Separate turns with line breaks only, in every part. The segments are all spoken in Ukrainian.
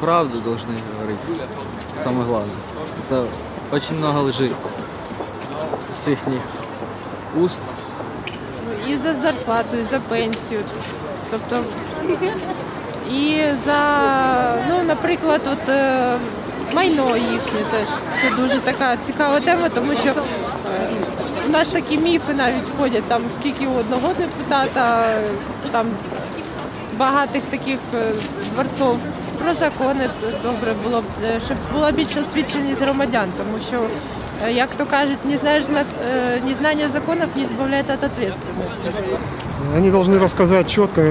Правду должны говорить. Самое главное. Это очень много лжи с их уст.
і за зарплату, і за пенсію. Тобто і за, ну, наприклад, от е, майно їхнє теж. Це дуже така цікава тема, тому що е, у нас такі міфи навіть ходять, там скільки у одного депутата, там багатих таких е, дворцов. Про закони добре було б, е, щоб була більша освіченість громадян, тому що, е, як то кажуть, не знаєш знак- е, незнання законів не збавляє від відповідальності.
Они должны рассказать четко,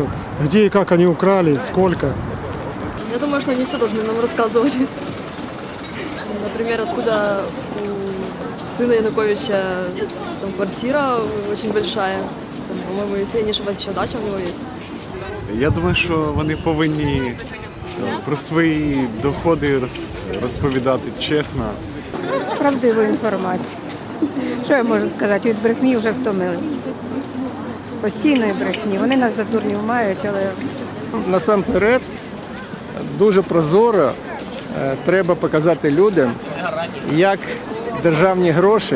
где и как они украли, сколько.
Я думаю, что они все должны нам рассказывать. Например, откуда у сына Януковича там, квартира очень большая. Там, по-моему, если я не ошибаюсь, еще дача у него есть.
Я думаю, що вони повинні е, про свої доходи роз- розповідати чесно.
правдиву інформацію. Що я можу сказати? Від брехні вже втомились. Постійної брехні. Вони нас за дурнів мають, але
насамперед дуже прозоро е, треба показати людям, як державні гроші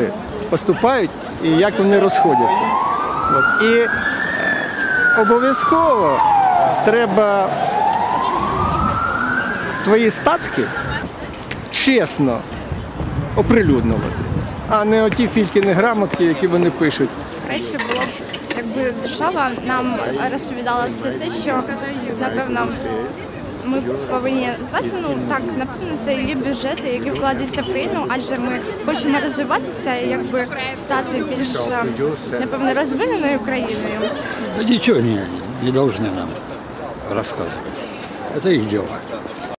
поступають і як вони розходяться. І е, обов'язково треба свої статки чесно оприлюднювати, а не оті фількіни грамотки, які вони пишуть.
краще було б, якби держава нам розповідала все те, що напевно ми повинні знати. Ну так, напевно, це є бюджети, які вкладаються в країну, адже ми хочемо розвиватися і якби стати більш напевно розвиненою країною.
Да ничего не, не должны нам рассказывать. Это их дело.